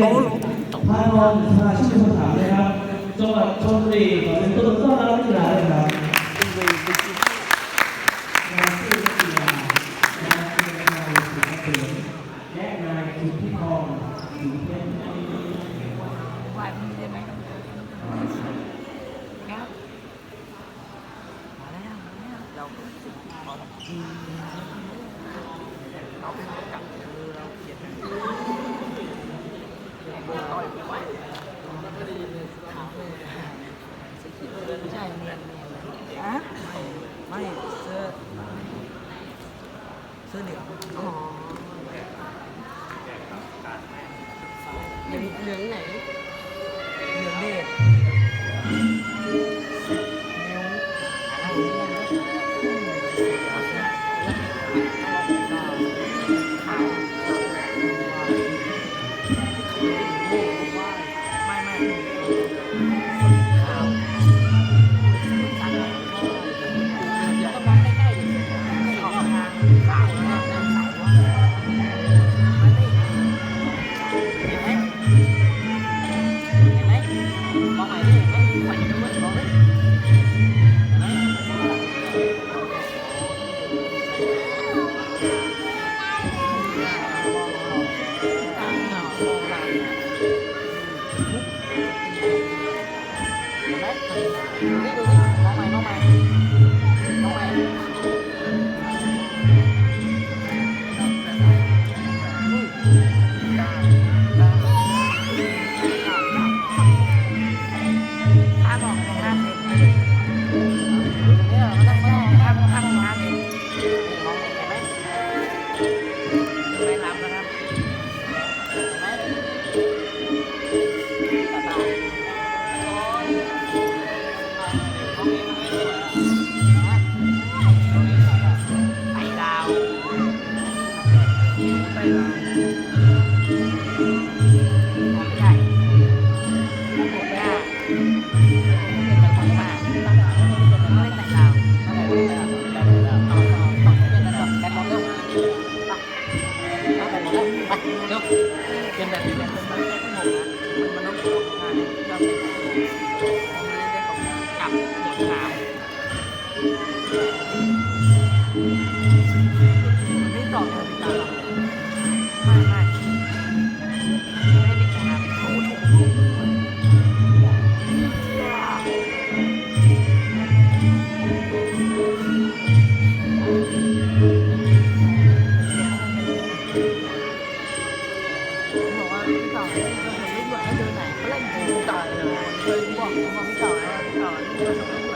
โลโลตกพานองมาชื่สถานนะครับจังหวัดชนบุรีขอเป็นตัวต้อนรับนักกีฬาเลยครับเราเป็นกับ 人类 ไม่ตอแถวเป็นการไม่ไม่ไม่ไเป็นกานเขาถูกถูกต่อเลยเดิไหนก็เล่นกูตาอเลยเลอกกูมาไม่ต่อแล้วไม่ต่อเลย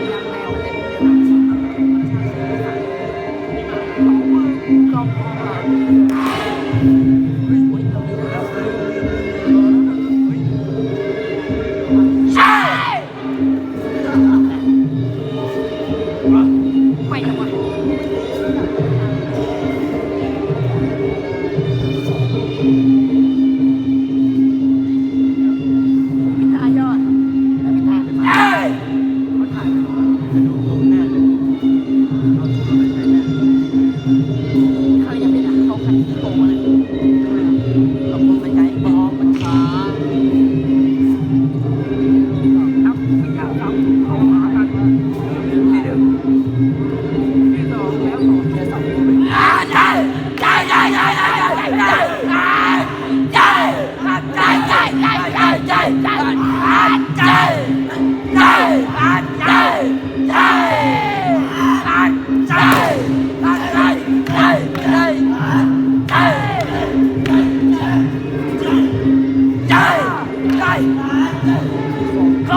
Yeah.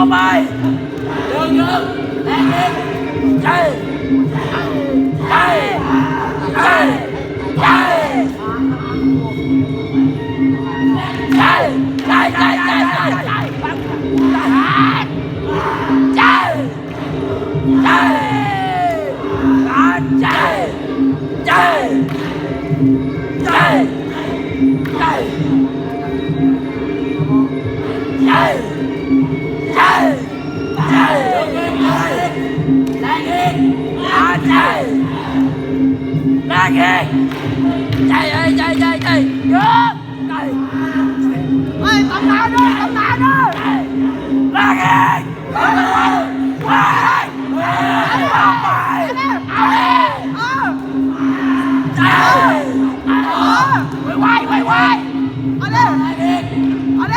เอาไปดึงดึแรงดึใช่ใช่ใช่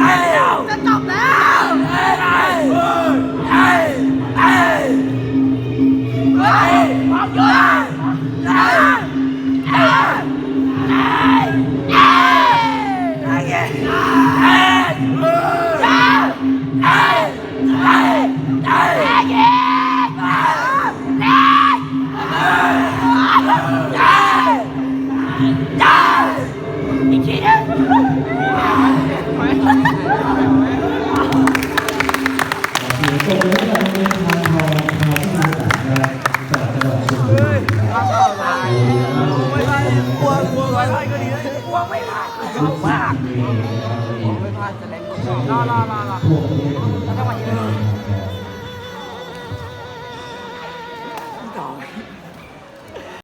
này nào Sẽ chọc nào Ê này Ê Ê Ê Không vui Ê Ê Ê Ê Ê Ê Ê Ê อีปกัไม่ไลัดนแสดงรอรอรอรอ